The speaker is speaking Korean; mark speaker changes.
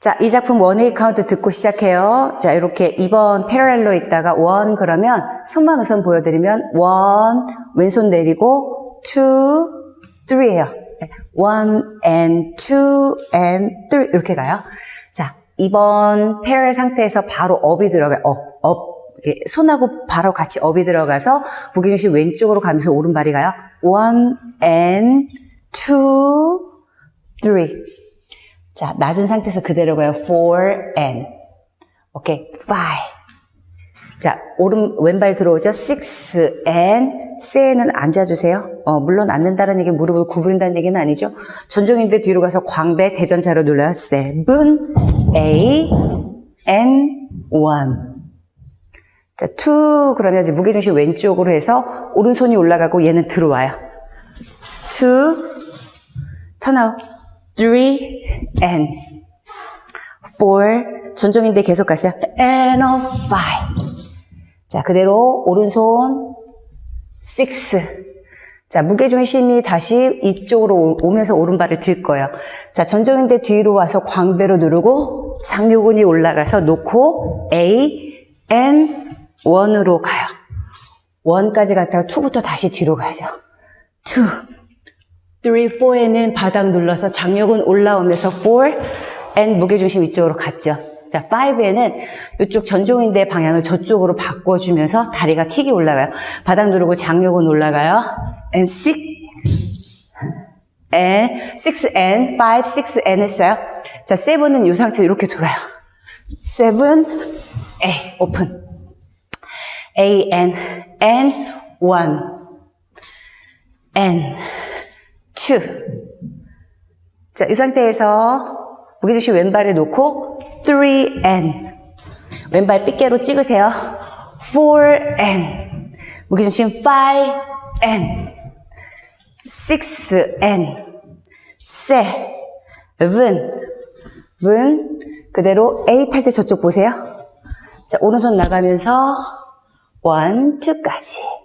Speaker 1: 자, 이 작품 원웨이 카운트 듣고 시작해요. 자, 이렇게 2번 패러렐로 있다가 원 그러면 손만 우선 보여드리면 원 왼손 내리고 two three예요. one and two and three 이렇게 가요. 자, 2번 패러렐 상태에서 바로 업이 들어가요. 업, 업. 이렇게 손하고 바로 같이 업이 들어가서 무게중심 왼쪽으로 가면서 오른발이 가요. one and two 자, 낮은 상태에서 그대로 가요. four and. 오케이. five. 자, 오른, 왼발 들어오죠? six and. 세는 앉아주세요. 어, 물론 앉는다는 얘기 무릎을 구부린다는 얘기는 아니죠. 전종인데 뒤로 가서 광배 대전차로 눌러요. seven, eight, and one. 자, two 그러면 이제 무게중심 왼쪽으로 해서 오른손이 올라가고 얘는 들어와요. turn out. Three, and four. 전종인데 계속 가세요. and a five. 자, 그대로 오른손 six. 자, 무게중심이 다시 이쪽으로 오- 오면서 오른발을 들 거예요. 자, 전종인데 뒤로 와서 광배로 누르고 장요근이 올라가서 놓고 A, N, 1으로 가요. 1까지 갔다가 2부터 다시 뒤로 가죠. 2, 3, 4에는 바닥 눌러서 장력은 올라오면서 4, and 무게중심 이쪽으로 갔죠. 자, 5에는 이쪽 전종인대 방향을 저쪽으로 바꿔주면서 다리가 킥이 올라가요. 바닥 누르고 장력은 올라가요. and 6, and 6 and 5, 6 and 했어요. 자, 7은 이 상태로 이렇게 돌아요. 7, A, 오픈. A, N, N, 1, N, 2. 자, 이 상태에서 무게중심 왼발에 놓고 3N. 왼발 삐개로 찍으세요. 4N. 무게중심 5N. 6N. 7. 그대로 8 할 때 저쪽 보세요. 자, 오른손 나가면서 1, 2까지.